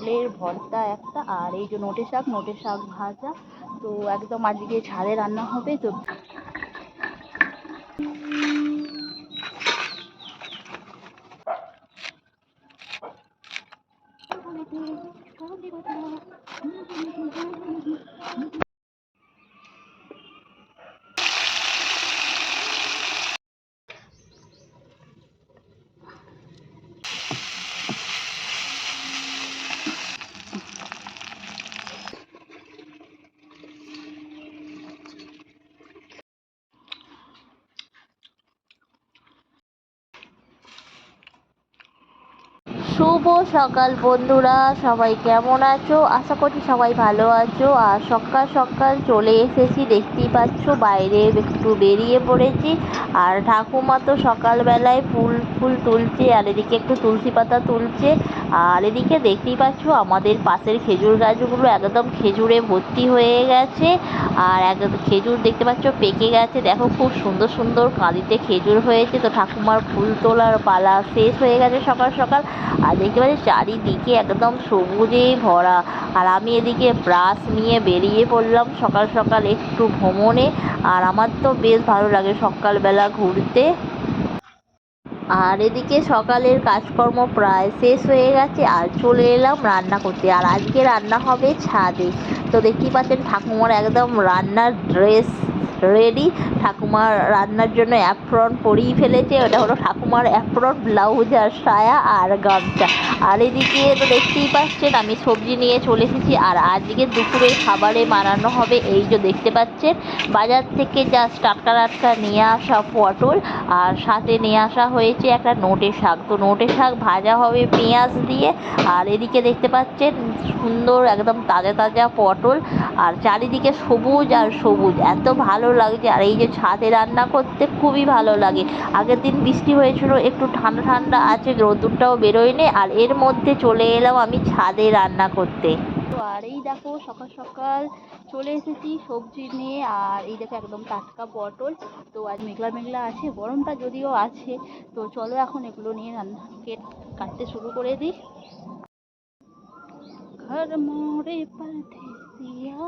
পটলের ভর্তা একটা আর এই যে নোটে শাক নোটে শাক ভাজা। তো একদম আজকে ছাদে রান্না হবে, তো শুভ সকাল বন্ধুরা, সবাই কেমন আছো? আশা করছি সবাই ভালো আছো। আর সকাল সকাল চলে এসেছি, দেখতেই পাচ্ছ বাইরে একটু বেরিয়ে পড়েছি। আর ঠাকুমা তো সকালবেলায় ফুল ফুল তুলছে, আর এদিকে একটু তুলসী পাতা তুলছে। আর এদিকে দেখতেই পাচ্ছ আমাদের পাশের খেজুর গাছগুলো একদম খেজুরে ভর্তি হয়ে গেছে। আর একদম খেজুর দেখতে পাচ্ছ পেকে গেছে। দেখো খুব সুন্দর সুন্দর কাঁদিতে খেজুর হয়েছে। তো ঠাকুমার ফুল তোলার পালা শেষ হয়ে গেছে সকাল সকাল। আর দেখতে পাচ্ছি চারিদিকে একদম সবুজে ভরা। আর আমি এদিকে ব্রাশ নিয়ে বেরিয়ে পড়লাম সকাল সকাল একটু ভ্রমণে। আর আমার তো বেশ ভালো লাগে সকালবেলা ঘুরতে। আর এদিকে সকালের কাজকর্ম প্রায় শেষ হয়ে গেছে, আর চলে এলাম রান্না করতে। আর আজকে রান্না হবে ছাদে। তো দেখতেই পাচ্ছেন ঠাকুমার একদম রান্নার ড্রেস রেডি ঠাকুমার রান্নার জন্য অ্যাপ্রন পরিয়ে ফেলেছে। ওটা হলো ঠাকুমার অ্যাপ্রন ব্লাউজ আর সায়া আর গামছা। আর এদিকে তো দেখতেই পাচ্ছেন, আমি সবজি নিয়ে চলে এসেছি। আর আজকে দুপুরের খাবারে বানানো হবে, এই যে দেখতে পাচ্ছেন, বাজার থেকে জাস্ট টাটকা টাটকা নিয়ে আসা পটল। আর সাথে নিয়ে আসা হয়েছে একটা নোটে শাক। তো নোটে শাক ভাজা হবে পেঁয়াজ দিয়ে। আর এদিকে দেখতে পাচ্ছেন, সুন্দর একদম তাজা তাজা পটল। আর চারিদিকে সবুজ আর সবুজ। এত ভালো লাগছে। আর এই যে ছাদে রান্না করতে খুবই ভালো লাগে। আগের দিন বৃষ্টি হয়েছিল, একটু ঠান্ডা ঠান্ডা আছে, রোদ্দুরটাও বেরোয়নি। আর এর মধ্যে চলে এলাম আমি ছাদে রান্না করতে। তো আর এই দেখো, সকাল সকাল চলে এসেছি সবজি নিয়ে। আর এই দেখো একদম টাটকা পটল। তো আজ মেঘলা মেঘলা আছে, গরমটা যদিও আছে। তো চলো এখন এগুলো নিয়ে রান্না কেট কাটতে শুরু করে দিই। ঘর মোরে পরদেসিয়া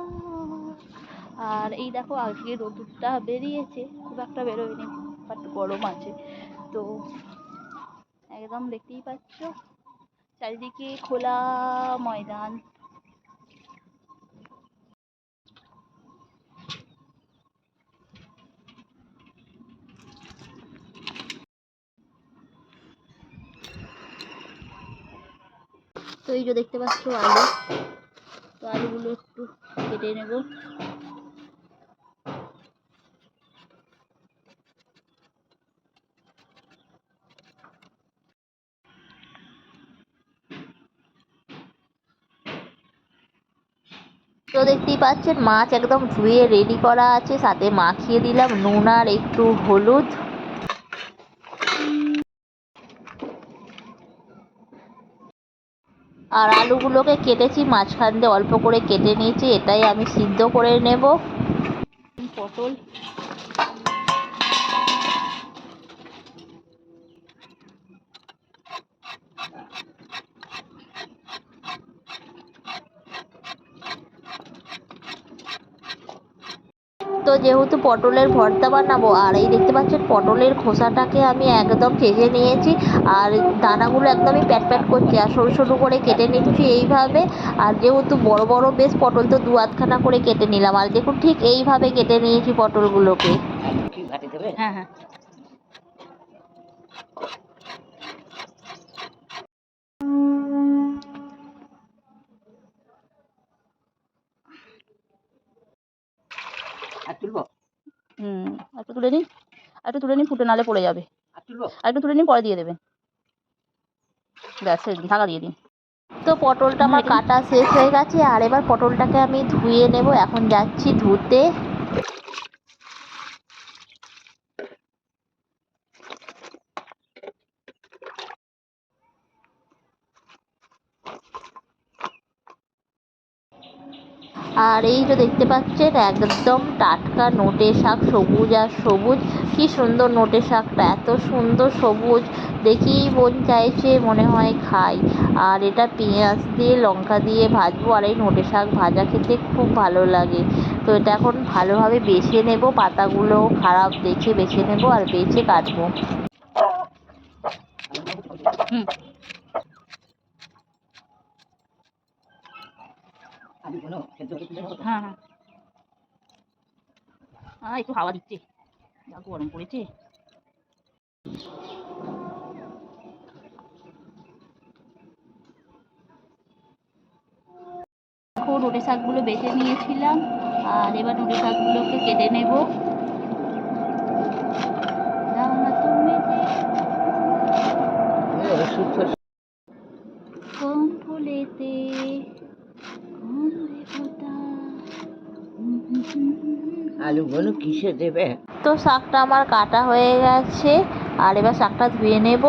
আর এই দেখো আজকে রোদুরটা বেরিয়েছে, খুব একটা বেরোয়নি বাট গরম আছে। তো একদম দেখতেই পাচ্ছ, চারিদিকে খোলা ময়দান। তো এই যে দেখতে পাচ্ছ আলু, তো আলুগুলো একটু কেটে নেব তো দেখতেই পাচ্ছেন। মাছ একদম ধুয়ে রেডি করা আছে। সাথে মাখিয়ে দিলাম নুন আর একটু হলুদ। আর আলুগুলোকে কেটেছি, মাঝখান দিয়ে অল্প করে কেটে নিয়েছি। এটাই আমি সিদ্ধ করে নেব। পটল তো যেহেতু পটলের ভর্তা বানাবো আর এই দেখতে পাচ্ছেন পটলের খোসাটাকে আমি একদম চেঁচে নিয়েছি আর দানাগুলো একদমই প্যাট প্যাট করছে আর সরু সরু করে কেটে নিচ্ছি এইভাবে আর যেহেতু বড় বড় বেশ পটল তো দু আধখানা করে কেটে নিলাম আর দেখুন ঠিক এইভাবে কেটে নিয়েছি পটলগুলোকে। হ্যাঁ হ্যাঁ আর তুলবো হুম একটু তুলে নিন একটু তুলে নিন ফুটে নালে পড়ে যাবে। আর একটু তুলে নিন পরে দিয়ে দেবেন। ব্যাস ঢাকা দিয়ে দিন। তো পটলটা আমার কাটা শেষ হয়ে গেছে আর এবার পটলটাকে আমি ধুয়ে নেব। এখন যাচ্ছি ধুতে। আর এই যে দেখতে পাচ্ছেন, একদম টাটকা নোটে শাক, সবুজ আর সবুজ। কি সুন্দর নোটে শাকটা, এত সুন্দর সবুজ। দেখেই মন চাইছে, মনে হয় খাই। আর এটা পেঁয়াজ দিয়ে, লঙ্কা দিয়ে ভাজবো। আর এই নোটে শাক ভাজা খেতে খুব ভালো লাগে। তো এটা এখন ভালোভাবে বেছে নেব। পাতাগুলো খারাপ দেখে বেছে নেব আর বেছে কাটবো। হুম। হ্যাঁ হ্যাঁ একটু হাওয়া দিচ্ছে যা গরম পড়েছে রোডে শাকগুলো বেছে নিয়েছিলাম আর এবার রোডে শাকগুলোকে কেটে নেব। আলুগুলো কিসে দেবে? তো শাকটা আমার কাটা হয়ে গেছে আর এবার শাকটা ধুয়ে নেব।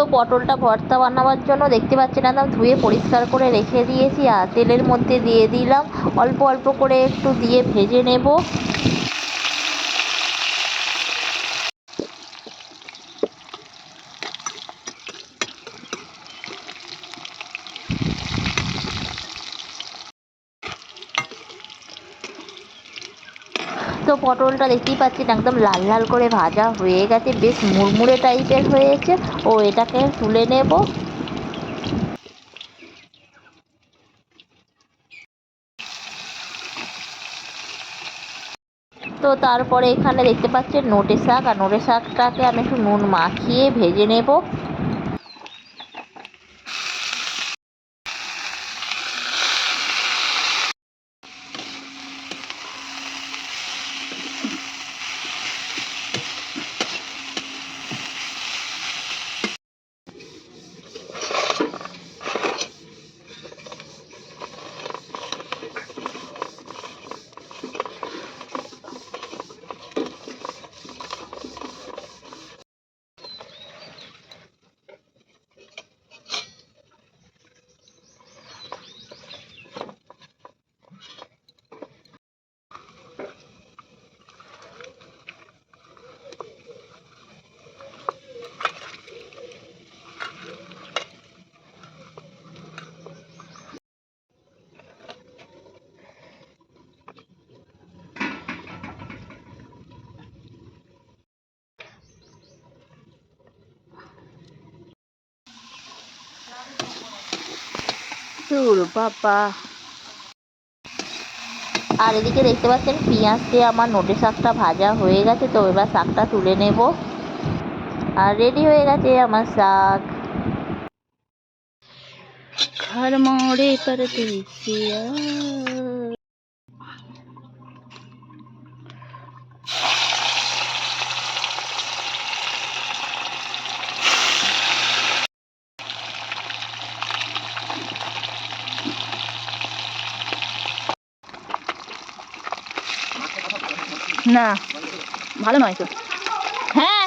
তো পটলটা ভর্তা বানাবার জন্য দেখতে পাচ্ছেন একদম ধুয়ে পরিষ্কার করে রেখে দিয়েছি। আর তেলের মধ্যে দিয়ে দিলাম, অল্প অল্প করে একটু দিয়ে ভেজে নেব। পটলটা দেখতেই পাচ্ছেন, একদম লাল লাল করে ভাজা হয়ে গেছে, বেশ মুড়মুড়ে টাইপের হয়েছে। ও, এটাকে তুলে নেব। তো তারপরে এখানে দেখতে পাচ্ছেন নোটে শাক, আর নোটে শাকটাকে আমি একটু নুন মাখিয়ে ভেজে নেব। প্রচুর বাবা। আর এদিকে দেখতে পাচ্ছেন, পেঁয়াজ দিয়ে আমার নোটে শাকটা ভাজা হয়ে গেছে, তো এবার শাকটা তুলে নেব। আর রেডি হয়ে গেছে আমার শাক। ঘর মোড়ে পর না, ভালো নয় তো। হ্যাঁ।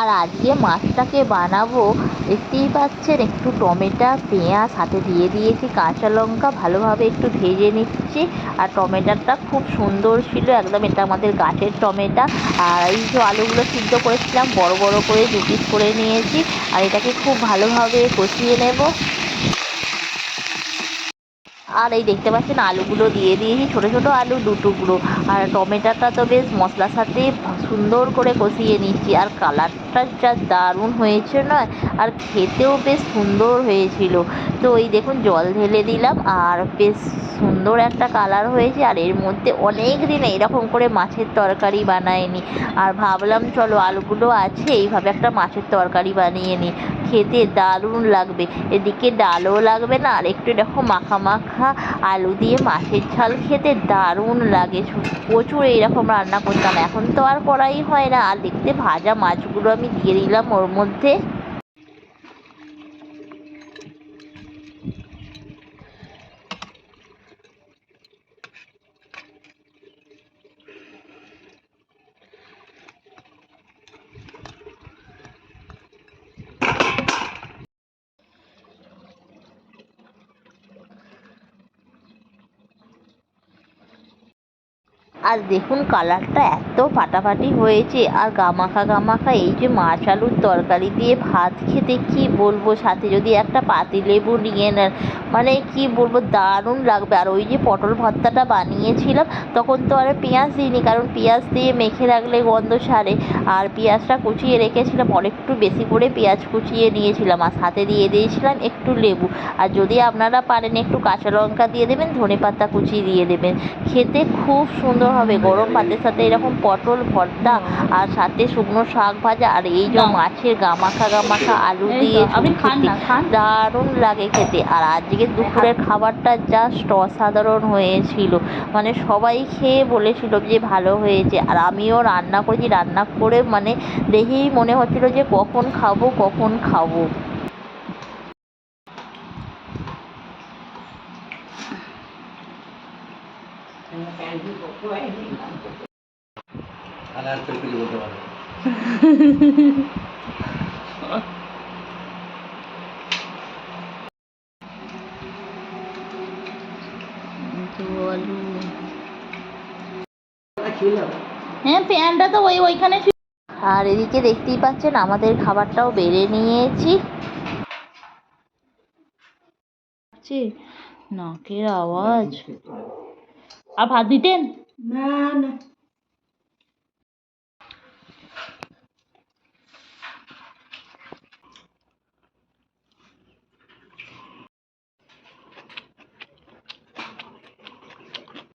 আর আজকে মাছটাকে বানাবো, দেখতেই পাচ্ছেন, একটু টমেটো, পেঁয়াজ, হাতে দিয়ে দিয়েছি, কাঁচা লঙ্কা, ভালোভাবে একটু ভেজে নিচ্ছি। আর টমেটোটা খুব সুন্দর ছিল, একদম এটা আমাদের গাছের টমেটো। আর এই যে আলুগুলো সিদ্ধ করেছিলাম, বড় বড় করে দু পিস করে নিয়েছি। আর এটাকে খুব ভালোভাবে কষিয়ে নেব। আর এই দেখতে পাচ্ছেন আলুগুলো দিয়ে দিয়েছি, ছোটো ছোটো আলু দু টুকরো। আর টমেটোটা তো বেশ মশলার সাথে সুন্দর করে কষিয়ে নিচ্ছি। আর কালারটা যা দারুণ হয়েছে নয় আর খেতেও বেশ সুন্দর হয়েছিল। তো এই দেখুন, জল ঢেলে দিলাম, আর বেশ সুন্দর একটা কালার হয়েছে। আর এর মধ্যে অনেক দিন এইরকম করে মাছের তরকারি বানাইনি। আর ভাবলাম, চলো আলুগুলো আছে, এইভাবে একটা মাছের তরকারি বানিয়ে নিই। খেতে দারুণ লাগবে। এদিকে ডালও লাগবে না, আর একটু দেখো মাখা মাখা আলু দিয়ে মাছের ঝাল খেতে দারুণ লাগে। প্রচুর এইরকম রান্না করতাম। এখন তো আর করাই হয় না। আর দেখতে ভাজা মাছগুলো আমি দিয়ে দিলাম ওর মধ্যে। আর দেখুন কালারটা এত ফাটাফাটি হয়েছে, আর গামাখা গামাখা এই যে মাছ আলুর তরকারি দিয়ে ভাত খেতে কি বলব? সাথে যদি একটা পাতিলেবু নিয়ে নেন মানে কি বলব, দারুণ লাগবে। আর ওই যে পটল ভর্তাটা বানিয়েছিলাম, তখন তো আর পেঁয়াজ দিইনি, কারণ পেঁয়াজ দিয়ে মেখে রাখলে গন্ধ সারে। আর পেঁয়াজটা কুচিয়ে রেখেছিলাম, অনেকটু বেশি করে পেঁয়াজ কুচিয়ে নিয়েছিলাম, আর সাথে দিয়ে দিয়েছিলাম একটু লেবু। আর যদি আপনারা পারেন একটু কাঁচা লঙ্কা দিয়ে দেবেন ধনে পাতা কুচি দিয়ে দেবেন। খেতে খুব সুন্দর হবে। গরম ভাতের সাথে এরকম পটল ভর্তা আর সাথে শুকনো শাক ভাজা আর এই যে মাছের গামাখা গামাখা আলু দিয়ে দারুণ লাগে খেতে। আর আজকে দুপুরের খাবারটা জাস্ট অসাধারণ হয়েছিল। মানে সবাই খেয়ে বলেছিল যে ভালো হয়েছে। আর আমিও রান্না করেছি। রান্না করে মানে দেখেই মনে হচ্ছিল যে কখন খাব কখন খাব আর আর কেউ কিছু বলতে পারবে না। তো আলু হ্যাঁ প্যানটা তো ওই ওইখানে আর এদিকে দেখতেই পাচ্ছেন আমাদের খাবারটাও বেড়ে নিয়েছি। ছি, নাকের আওয়াজ আর ভাত দিতেন না না